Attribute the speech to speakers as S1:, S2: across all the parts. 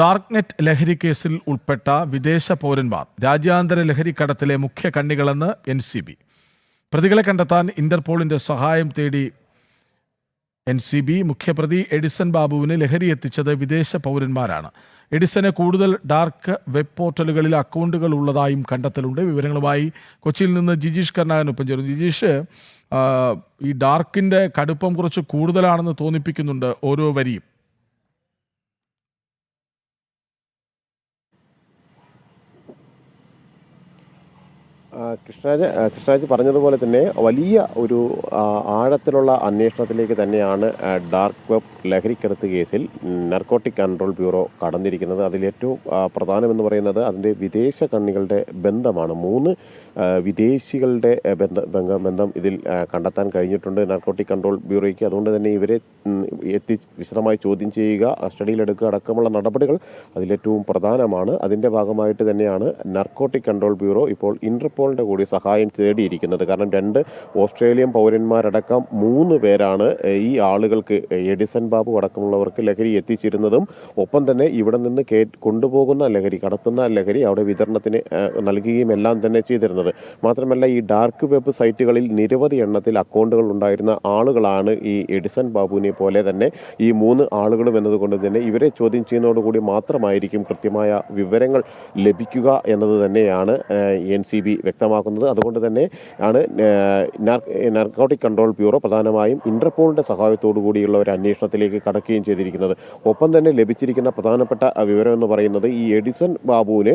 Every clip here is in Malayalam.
S1: ഡാർക്ക് നെറ്റ് ലഹരി കേസിൽ ഉൾപ്പെട്ട വിദേശ പൗരന്മാർ രാജ്യാന്തര ലഹരിക്കടത്തിലെ മുഖ്യ കണ്ണികളെന്ന് എൻ സി ബി. പ്രതികളെ കണ്ടെത്താൻ ഇന്റർപോളിന്റെ സഹായം തേടി എൻ സി ബി മുഖ്യപ്രതി എഡിസൺ ബാബുവിന് ലഹരി എത്തിച്ചത് വിദേശ പൗരന്മാരാണ്. എഡിസന് കൂടുതൽ ഡാർക്ക് വെബ് പോർട്ടലുകളിൽ അക്കൗണ്ടുകൾ ഉള്ളതായും കണ്ടെത്തലുണ്ട്. വിവരങ്ങളുമായി കൊച്ചിയിൽ നിന്ന് ജിജീഷ് കർണാകനൊപ്പം ചേർന്നു ജിജീഷ് ഈ ഡാർക്കിന്റെ കടുപ്പം കുറച്ച് കൂടുതലാണെന്ന് തോന്നിപ്പിക്കുന്നുണ്ട് ഓരോ വരിയും.
S2: കൃഷ്ണരാജ് കൃഷ്ണരാജ് പറഞ്ഞതുപോലെ തന്നെ വലിയ ഒരു ആഴത്തിലുള്ള അന്വേഷണത്തിലേക്ക് തന്നെയാണ് ഡാർക്ക് വെബ് ലഹരിക്കടത്ത് കേസിൽ നർക്കോട്ടിക് കൺട്രോൾ ബ്യൂറോ കടന്നിരിക്കുന്നത്. അതിലേറ്റവും പ്രധാനമെന്ന് പറയുന്നത് അതിന്റെ വിദേശ കണ്ണികളുടെ ബന്ധമാണ്. മൂന്ന് വിദേശികളുടെ ബന്ധം ബന്ധ ഇതിൽ കണ്ടെത്താൻ കഴിഞ്ഞിട്ടുണ്ട്. നാർക്കോട്ടിക് കൺട്രോൾ ബ്യൂറോയ്ക്ക് അതുകൊണ്ട് തന്നെ ഇവരെ എത്തി വിശദമായി ചോദ്യം ചെയ്യുക കസ്റ്റഡിയിലെടുക്കുക അടക്കമുള്ള നടപടികൾ അതിലേറ്റവും പ്രധാനമാണ്. അതിന്റെ ഭാഗമായിട്ട് തന്നെയാണ് നാർക്കോട്ടിക് കൺട്രോൾ ബ്യൂറോ ഇപ്പോൾ ഇന്റർപോളിന്റെ കൂടി സഹായം തേടിയിരിക്കുന്നത്. കാരണം രണ്ട് ഓസ്ട്രേലിയൻ പൗരന്മാരടക്കം മൂന്ന് പേരാണ് ഈ ആളുകൾക്ക് എഡിസൺ ബാബു അടക്കമുള്ളവർക്ക് ലഹരി എത്തിച്ചിരുന്നതും ഒപ്പം തന്നെ ഇവിടെ നിന്ന് കൊണ്ടുപോകുന്ന ലഹരി കടത്തുന്ന ലഹരി അവിടെ വിതരണത്തിന് നൽകുകയും എല്ലാം തന്നെ ചെയ്തിരുന്നത്. മാത്രമല്ല ഈ ഡാർക്ക് വെബ് സൈറ്റുകളിൽ നിരവധി എണ്ണത്തിൽ അക്കൗണ്ടുകൾ ഉണ്ടായിരുന്ന ആളുകളാണ് ഈ എഡിസൺ ബാബുവിനെ പോലെ തന്നെ ഈ മൂന്ന് ആളുകളും എന്നതുകൊണ്ട് തന്നെ ഇവരെ ചോദ്യം ചെയ്യുന്നതോടുകൂടി മാത്രമായിരിക്കും കൃത്യമായ വിവരങ്ങൾ ലഭിക്കുക എന്നത് തന്നെയാണ് എൻ സി ബി വ്യക്തമാക്കുന്നത്. അതുകൊണ്ട് തന്നെ ആണ് നർക്കോട്ടിക് കൺട്രോൾ ബ്യൂറോ പ്രധാനമായും ഇന്റർപോളിന്റെ സഹായത്തോടു കൂടിയുള്ള ഒരു അന്വേഷണത്തിലേക്ക് കടക്കുകയും ചെയ്തിരിക്കുന്നത്. ഒപ്പം തന്നെ ലഭിച്ചിരിക്കുന്ന പ്രധാനപ്പെട്ട വിവരം എന്ന് പറയുന്നത് ഈ എഡിസൺ ബാബുവിന്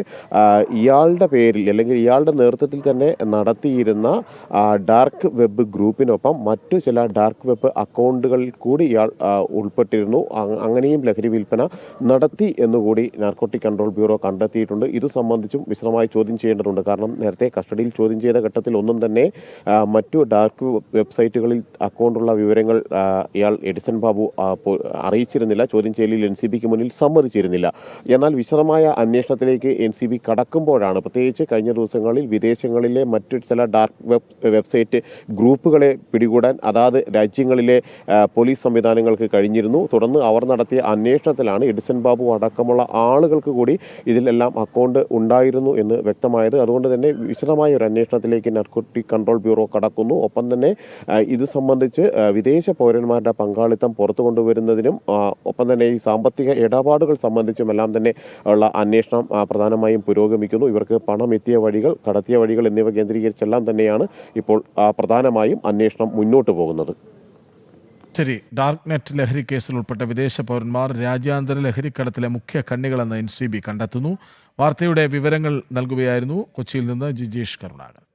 S2: ഇയാളുടെ പേരിൽ അല്ലെങ്കിൽ ഇയാളുടെ നേതൃത്വത്തിൽ തന്നെ നടത്തിയിരുന്ന ഡാർക്ക് വെബ് ഗ്രൂപ്പിനൊപ്പം മറ്റു ചില ഡാർക്ക് വെബ് അക്കൗണ്ടുകളിൽ കൂടി ഇയാൾ ഉൾപ്പെട്ടിരുന്നു. അങ്ങനെയും ലഹരി വിൽപ്പന നടത്തി എന്നുകൂടി നാർക്കോട്ടിക് കൺട്രോൾ ബ്യൂറോ കണ്ടെത്തിയിട്ടുണ്ട്. ഇത് സംബന്ധിച്ചും വിശദമായി ചോദ്യം ചെയ്യേണ്ടതുണ്ട്. കാരണം നേരത്തെ കസ്റ്റഡിയിൽ ചോദ്യം ചെയ്ത ഘട്ടത്തിൽ ഒന്നും തന്നെ മറ്റു ഡാർക്ക് വെബ്സൈറ്റുകളിൽ അക്കൗണ്ടുള്ള വിവരങ്ങൾ ഇയാൾ എഡിസൺ ബാബു അറിയിച്ചിരുന്നില്ല. ചോദ്യം ചെയ്യലിൽ എൻ സി ബിക്ക് മുന്നിൽ സമ്മതിച്ചിരുന്നില്ല. എന്നാൽ വിശദമായ അന്വേഷണത്തിലേക്ക് എൻ സി ബി കടക്കുമ്പോഴാണ് പ്രത്യേകിച്ച് കഴിഞ്ഞ ദിവസങ്ങളിൽ വിദേശങ്ങളിലെ മറ്റു ചില ഡാർക്ക് വെബ് വെബ്സൈറ്റ് ഗ്രൂപ്പുകളെ പിടികൂടാൻ അതാത് രാജ്യങ്ങളിലെ പോലീസ് സംവിധാനങ്ങൾക്ക് കഴിഞ്ഞിരുന്നു. തുടർന്ന് അവർ നടത്തിയ അന്വേഷണത്തിലാണ് എഡിസൺ ബാബു അടക്കമുള്ള ആളുകൾക്ക് കൂടി ഇതിലെല്ലാം അക്കൗണ്ട് ഉണ്ടായിരുന്നു എന്ന് വ്യക്തമായത്. അതുകൊണ്ട് തന്നെ വിശദമായ ഒരു അന്വേഷണത്തിലേക്ക് നർക്കോട്ടിക് കൺട്രോൾ ബ്യൂറോ കടക്കുന്നു. ഒപ്പം തന്നെ ഇത് സംബന്ധിച്ച് വിദേശ പൗരന്മാരുടെ പങ്കാളിത്തം പുറത്തു കൊണ്ടുവരുന്നതിനും ഒപ്പം തന്നെ ഈ സാമ്പത്തിക ഇടപാടുകൾ സംബന്ധിച്ചും എല്ലാം തന്നെ ഉള്ള അന്വേഷണം പ്രധാനമായും പുരോഗമിക്കുന്നു. ഇവർക്ക് പണം എത്തിയ വഴികൾ കടത്തിയ വഴികൾ എന്നിവ കേന്ദ്രീകരിച്ചെല്ലാം തന്നെയാണ് ഇപ്പോൾ പ്രധാനമായും അന്വേഷണം മുന്നോട്ട് പോകുന്നത്.
S1: ശരി ഡാർക്ക് നെറ്റ് ലഹരി കേസിൽ ഉൾപ്പെട്ട വിദേശ പൗരന്മാർ രാജ്യാന്തര ലഹരിക്കടത്തിലെ മുഖ്യ കണ്ണികളെന്ന് എൻ സി ബി കണ്ടെത്തുന്നു. വാർത്തയുടെ വിവരങ്ങൾ നൽകുകയായിരുന്നു. കൊച്ചിയിൽ നിന്ന് ജിജീഷ് കരുണാകരൻ.